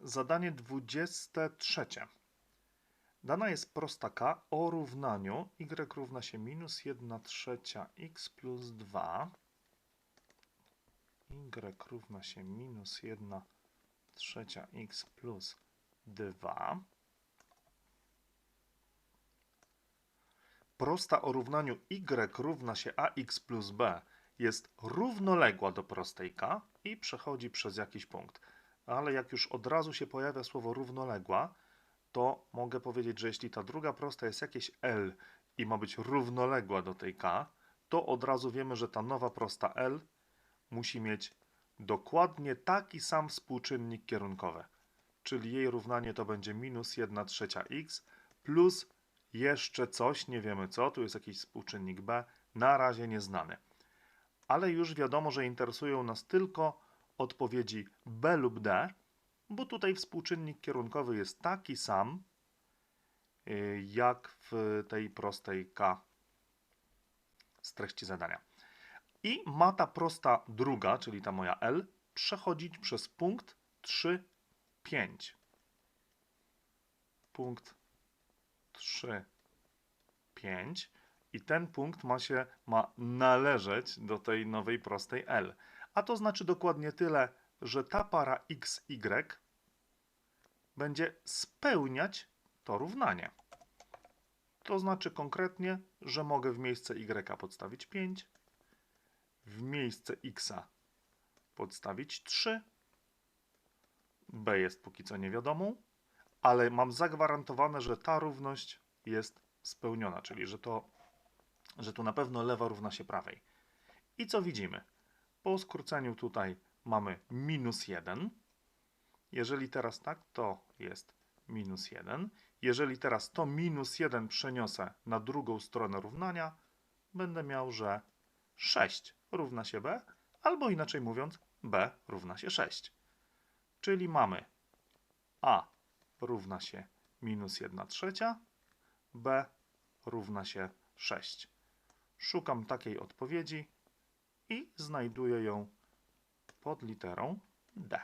Zadanie 23. Dana jest prosta k o równaniu y równa się minus 1 trzecia x plus 2. y równa się minus 1 trzecia x plus 2. Prosta o równaniu y równa się ax plus b jest równoległa do prostej k i przechodzi przez jakiś punkt. Ale jak już od razu się pojawia słowo równoległa, to mogę powiedzieć, że jeśli ta druga prosta jest jakieś L i ma być równoległa do tej K, to od razu wiemy, że ta nowa prosta L musi mieć dokładnie taki sam współczynnik kierunkowy. Czyli jej równanie to będzie minus 1 trzecia x plus jeszcze coś, nie wiemy co, tu jest jakiś współczynnik b, na razie nieznany. Ale już wiadomo, że interesują nas tylko odpowiedzi b lub d, bo tutaj współczynnik kierunkowy jest taki sam, y, jak w tej prostej k z treści zadania. I ma ta prosta druga, czyli ta moja L, przechodzić przez punkt 3, 5. Punkt 3, 5. I ten punkt ma się ma należeć do tej nowej prostej L. A to znaczy dokładnie tyle, że ta para x, y będzie spełniać to równanie. To znaczy konkretnie, że mogę w miejsce y podstawić 5, w miejsce x podstawić 3, b jest póki co niewiadomą, ale mam zagwarantowane, że ta równość jest spełniona, czyli że, to, że tu na pewno lewa równa się prawej. I co widzimy? Po skróceniu tutaj mamy minus 1. Jeżeli teraz tak, to jest minus 1. Jeżeli teraz to minus 1 przeniosę na drugą stronę równania, będę miał, że 6 równa się b, albo inaczej mówiąc, b równa się 6. Czyli mamy a równa się minus 1 trzecia, b równa się 6. Szukam takiej odpowiedzi i znajduję ją pod literą D.